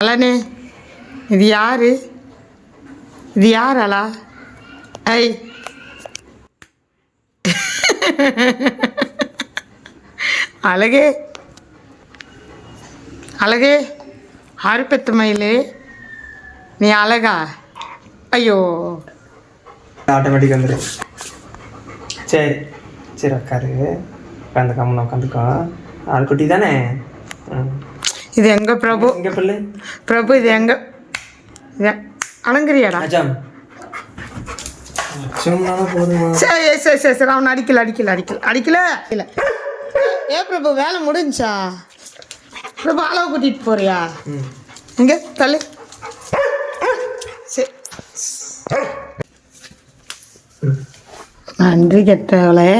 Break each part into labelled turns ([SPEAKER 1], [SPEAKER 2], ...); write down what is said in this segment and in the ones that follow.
[SPEAKER 1] அலனே. இது யார்? இது யார் அலா ஐ. அழகே. அழகே. அறுபத்து மயிலே. நீ அழகா? ஐயோ.
[SPEAKER 2] ஆட்டோமேட்டிக் வந்துடும் சரி. சரி உட்காரு உட்காந்து கம்மன் உட்காந்துக்கோ ஆள் குட்டி தானே? ம்.
[SPEAKER 1] இது எங்க பிரபு?
[SPEAKER 2] இங்க பிள்ளை?
[SPEAKER 1] பிரபு இது எங்க? அலங்கிரியாடா? சரி சரி சரி சரி அவன் அடிக்கல அடிக்கல அடிக்கல அடிக்கல. இல்லை. ஏ பிரபு வேலை முடிஞ்சா? பிரபு அளவு கூட்டிட்டு போறியா? இங்க தள்ளு. சரி. நன்றி கெட்டவளே.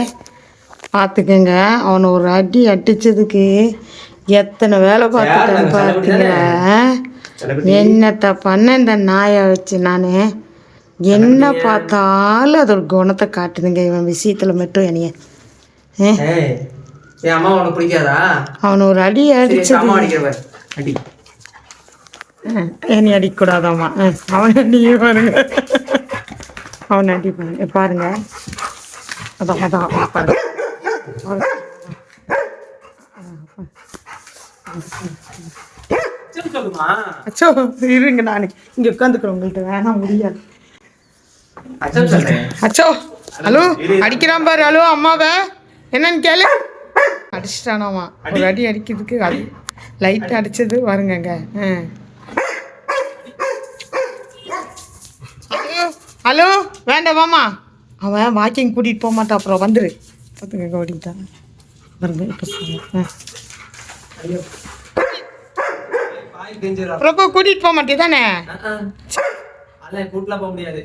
[SPEAKER 1] பார்த்துக்கங்க அவனை ஒரு அடி அடிச்சதுக்கு. எத்தனை வேலை பார்த்துட்டேன்னு பார்த்தீங்களா என்னத்த பண்ண இந்த நாயை வச்சு நான்? என்ன பார்த்தாலும் அது ஒரு குணத்தை காட்டுதுங்க இவன் விஷயத்தில் மட்டும் என்னைய. அவனை ஒரு அடி
[SPEAKER 2] சரி
[SPEAKER 1] அடிச்சது.
[SPEAKER 2] அம்மா அடிக்கிறவ அடி.
[SPEAKER 1] என்னை அடிக்கக்கூடாதாம்மா. ம், அவன் அடி பாருங்க. அவன் அடி பாருங்க. பாருங்க. அதான் அதான் பாருங்க
[SPEAKER 2] சரி சொல்லுமா
[SPEAKER 1] அச்சோ இருங்க நான். இங்கே உட்காந்துக்கிறேன் உங்கள்கிட்ட வேணாம் முடியாது. அச்சோ ஹலோ அடிக்கிறான் பாரு ஹலோ அம்மாவை. என்னன்னு கேளு. அடிச்சிட்டானாமா ஒரு அடி. அடிக்கிறதுக்கு அது லைட் அடிச்சது வருங்கங்க. ஹலோ ஹலோ வேண்டாம் வாமா அவன் வாக்கிங் கூட்டிகிட்டு போக மாட்டான் அப்புறம் வந்துரு. பார்த்துங்க ஓடிட்டான் பாருங்க இப்போ சொல்லுங்க. ஆ. பிரபு கூட்டிகிட்டு போக மாட்டே தானே?
[SPEAKER 2] அதெல்லாம் கூட்டலாம் போக முடியாது.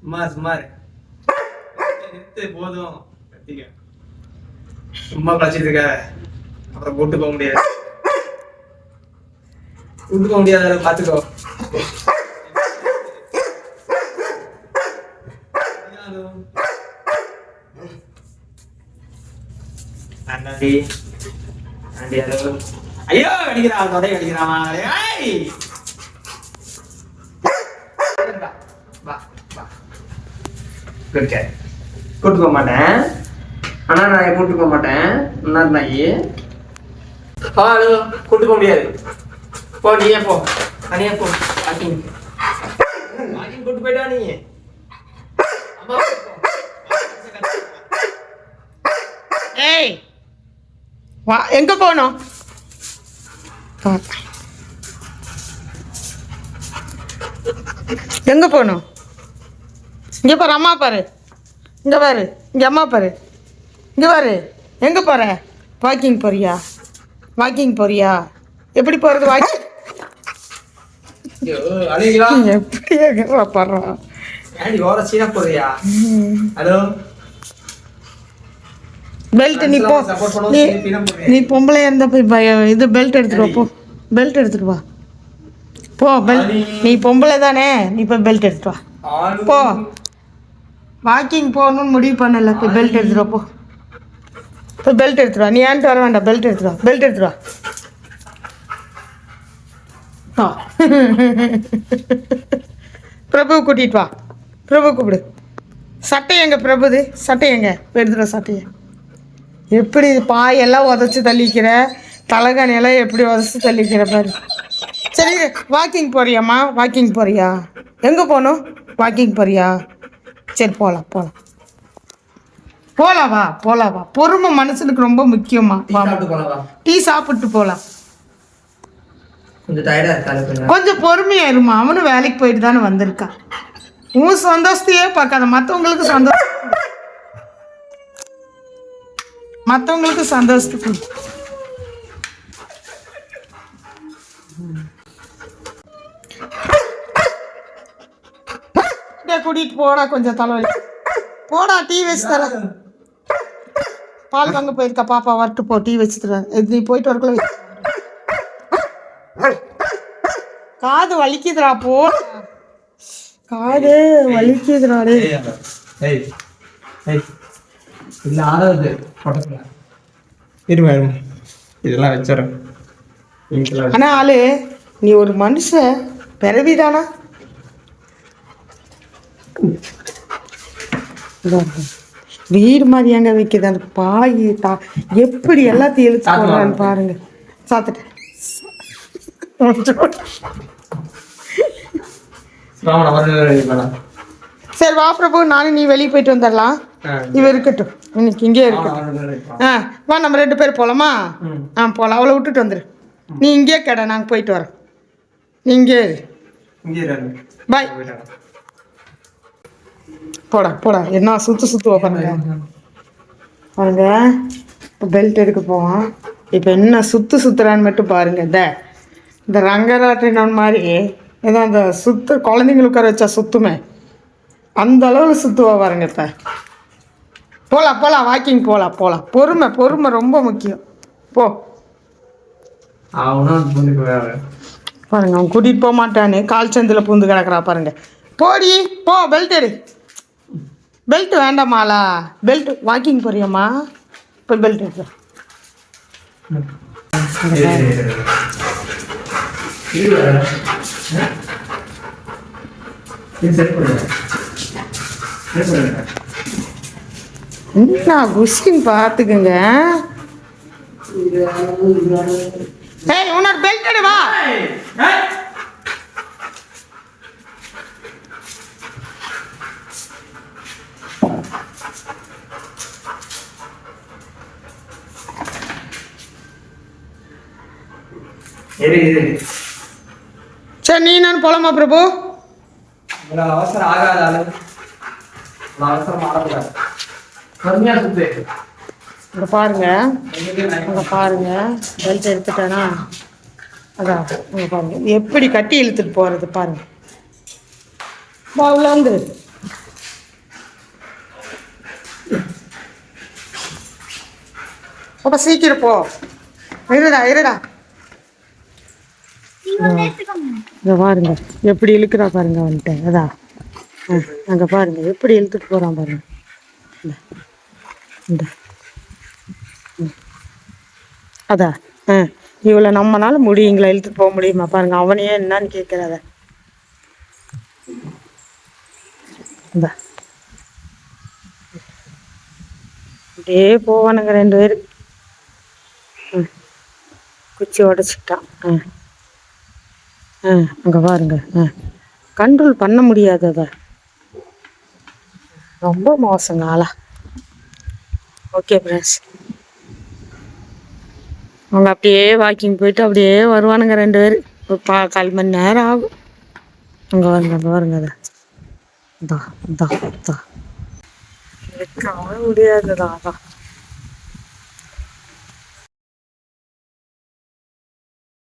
[SPEAKER 2] சும்மா. சும்மா இரு. நிறுத்து, போதும். கத்திக்க. சும்மா கழிச்சிட்டு இருக்க அப்புறம் கூட்டு போக முடியாது. கூட்டு போக முடியாத பாத்துக்கோ. அண்ணாடி ஆண்டி ஹலோ ஐயோ அடிக்கிறான் தொடை அடிக்கிறான் ஏய்! குட் கூட்டு போக மாட்டேன் அண்ணா நான் கூட்டு போக மாட்டேன். அண்ணா நாயி? ஆ ஹலோ கூட்டு போக முடியாது. போ நீயே போ. தனியா போ. வாக்கிங். வாக்கிங் கூட்டு போயிட்டா நீ.
[SPEAKER 1] ஏய்! வா எங்கே போகணும்? எங்கே போகணும்? இங்கே பாரு அம்மா பாரு. இங்கே பாரு இங்கே அம்மா பாரு. இங்கே பாரு எங்கே போகிற வாக்கிங் போறியா? வாக்கிங் போறியா? எப்படி போகிறது வாக்கிங்
[SPEAKER 2] ஐயோ அழுகிறா.
[SPEAKER 1] எப்படி எங்கே போடுறான்
[SPEAKER 2] ஏன்டி ஓர சீனா போறியா? ஹலோ
[SPEAKER 1] பெல்ட் நீ போ. நீ? நீ பொம்பளையா இருந்தா போய் பய இது பெல்ட் எடுத்துட்டு வா போ. பெல்ட் எடுத்துட்டு வா. போ பெல்ட் நீ பொம்பளை தானே நீ போய் பெல்ட் எடுத்துட்டு வா. போ. வாக்கிங் போகணும்னு முடிவு பண்ணல போய் பெல்ட் எடுத்துட்டு வா போ. போய் பெல்ட் வா. நீ ஏன்ட்டு வர வேண்டாம் பெல்ட் எடுத்துட்டு வா பெல்ட் எடுத்துட்டு வா. ஆ. பிரபு கூட்டிட்டு வா. பிரபு கூப்பிடு. சட்டை எங்க பிரபுது? சட்டை எங்க? எடுத்துட்டு வா சட்டையை. எப்படி பாயெல்லாம் உதச்சி தள்ளிக்கிற? தலகாணியெல்லாம் எப்படி உதச்சி தள்ளிக்கிற பாரு. சரி வாக்கிங் போறியாம்மா? வாக்கிங் போறியா? எங்கே போகணும்? வாக்கிங் போறியா? சரி போகலாம் போகலாம் போகலாம் வா போகலாம் வா. பொறுமை மனுஷனுக்கு ரொம்ப முக்கியமா
[SPEAKER 2] டீ
[SPEAKER 1] வா. டீ சாப்பிட்டு போகலாம்
[SPEAKER 2] கொஞ்சம்
[SPEAKER 1] பொறுமையா இருமா அவனும் வேலைக்கு போயிட்டு தானே வந்திருக்கான் உன் சந்தோஷத்தையே பார்க்காத. மற்றவங்களுக்கு சந்தோஷம் மற்றவங்களுக்கு சந்தோஷத்துக்கு கூட்டிட்டு போடா கொஞ்சம் தலைவலி. போடா டீ வச்சு தரேன். பால் வாங்க போயிருக்கா பாப்பா வரட்டு போ டீ வச்சு தரேன். நீ போயிட்டு வரக்குள்ள காது வலிக்குதுடா போ. காது வலிக்குதுடா டேய்.
[SPEAKER 2] இல்லை ஆறாவது பக்கத்தில் இருமா இருமா இதெல்லாம் வச்சிடறேன்.
[SPEAKER 1] ஆனால் ஆளு நீ ஒரு மனுஷன் பிறவிதானா. வீடு மாதிரி எங்க வைக்குது அந்த பாய் தா எப்படி எல்லாத்தையும்
[SPEAKER 2] சாத்து
[SPEAKER 1] போடுறான்னு. பாருங்க. சாத்துட்டேன்
[SPEAKER 2] ராமன் அவர்
[SPEAKER 1] சரி வா பிரபு நானும் நீ வெளியே போயிட்டு வந்துடலாம். இவ இருக்கட்டும். இன்னைக்கு இங்கே இருக்கட்டும். ஆ வா நம்ம ரெண்டு பேர் போகலாமா ஆ போகலாம் அவளை விட்டுட்டு வந்துரு. நீ இங்கே கடை நாங்கள் போயிட்டு வரோம். நீ இங்கே பாய். போடா போடா. என்ன சுத்து சுத்துவ பாருங்க பாருங்க. இப்போ பெல்ட் எடுக்க போவோம் இப்போ என்ன சுத்து சுத்துறான்னு மட்டும் பாருங்க. இந்த இந்த ரங்கராட்டினம் மாதிரி ஏதோ அந்த சுத்து குழந்தைங்களுக்கு உட்கார வச்சா சுத்துமே. அந்த அளவில் சுத்துவா பாருங்க இப்போ போகலாம் போகலாம் வாக்கிங் போகலாம் போகலாம் பொறுமை பொறுமை ரொம்ப முக்கியம். போ. பாருங்க அவன் கூட்டிகிட்டு போக மாட்டான்னு கால் சந்தில் பூந்து கிடக்குறா பாருங்க. போடி போ பெல்ட் எடு. பெல்ட் வேண்டாமாலா பெல்ட் வாக்கிங் போறியம்மா. இப்போ பெல்ட் எடுத்து
[SPEAKER 2] இது
[SPEAKER 1] என்ன குஸ்டின் பார்த்துக்குங்க? ஏய் உன்னோட பெல்ட் எடு வா. சரி நீ நான் போலாமா பிரபு.
[SPEAKER 2] அவசரம் ஆகாத இவ்வளோ அவசரம் ஆகக்கூடாது கம்மியாக சுத்து
[SPEAKER 1] இங்க பாருங்க. அங்கே பாருங்க. பெல்ட் எடுத்துட்டேனா? அதான் இங்க பாருங்க. எப்படி கட்டி இழுத்துட்டு போகிறது பாருங்க. வந்துரு அப்ப சீக்கிரம் போ. இருடா இருடா. இங்க பாருங்க. எப்படி இழுக்கிறா பாருங்க வந்துட்டு அதான் அங்க பாருங்க எப்படி இழுத்துட்டு போறான் பாருங்க. இந்தா. இந்தா. அதான் ஆ இவ்வளோ நம்மனால முடியுங்களா இழுத்துட்டு போக முடியுமா பாருங்க அவனையே என்னன்னு கேட்குறத இந்த. அப்படியே போவானுங்க ரெண்டு பேர். ம். குச்சி உடச்சிட்டான் ஆ. ஆ அங்கே பாருங்க ஆ. கண்ட்ரோல் பண்ண முடியாது அதை. ரொம்ப மோசங்க ஆளா ஓகே ஃப்ரெண்ட்ஸ் அவங்க அப்படியே வாக்கிங் போயிட்டு அப்படியே வருவானுங்க ரெண்டு பேர். ஒரு பா கால் மணி நேரம் ஆகும். அங்கே வருங்க அங்கே வருங்க. அதை இதா இதா முடியாதுதான் அதான்.